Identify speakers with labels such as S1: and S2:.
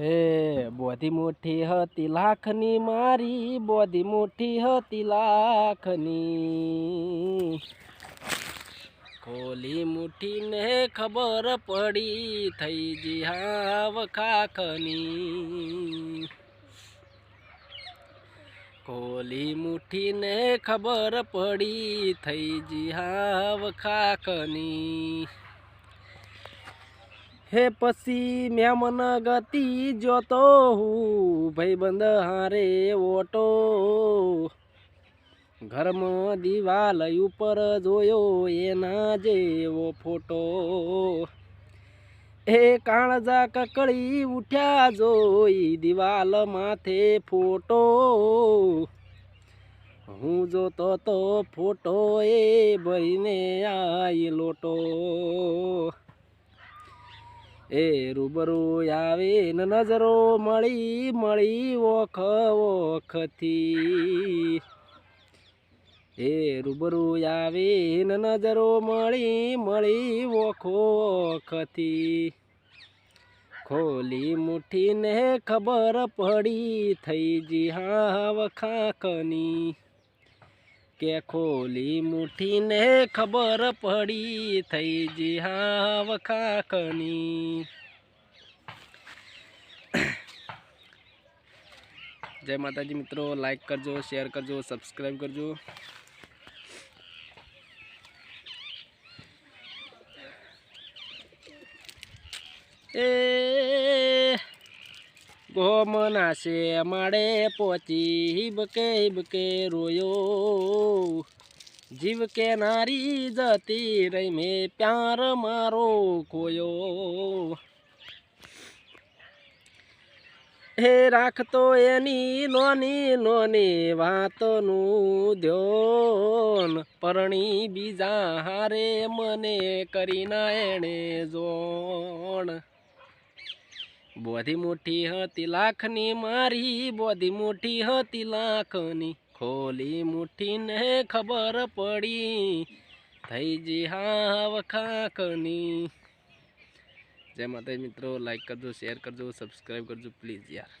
S1: હે, બોધી મોટી હતી લાખની મારી, બોધી મોટી હતી લાખની. ખોલી મુઠ્ઠીને ખબર પડી થઈ જી હાવ ખાખની. ખોલી મુઠ્ઠીને ખબર પડી થઈ જી હાવ ખાખની. હે પછી મેં મન ગતિ જોતો હું, ભાઈબંધ હારે ઓટો. ઘરમાં દિવાલ ઉપર જોયો એના જેવો ફોટો. એ કાણજા કકળી ઉઠ્યા જોઈ દિવાલ માથે ફોટો. હું જોતો તો ફોટો એ ભરીને આઈ લોટો. એ રૂબરૂ આવે ને નજરો મળી મળી ઓખ ઓખથી. એ રૂબરૂ આવે ને નજરો મળી મળી ઓખો ઓખથી. ખોલી મુઠ્ઠીને ખબર પડી થઈ જી હા ખાખની. કે ખોલી મુઠ્ઠીને ખબર પડી થઈ જી હાવ ખાખની જય માતાજી મિત્રો લાઈક કરજો શેર કરજો સબસ્ક્રાઈબ કરજો એ ગોમના છે માડે પહોંચી હિબકે હિબકે રોયો જીવ કે નારી જતી રહી, મેં પ્યાર મારો ખોયો. હે રાખતો એની નોની નોની વાતનું ધ્યોન. પરણી બીજા હારે મને કરીના એણે જોણ. બોધી મોટી હતી લાખની મારી, બોધી મોટી હતી લાખની. ખોલી મુઠીને ખબર પડી. થઈ જી હાવ ખાકની જય માતા મિત્રો લાઈક કરજો શેર કરજો સબસ્ક્રાઈબ કરજો પ્લીઝ યાર.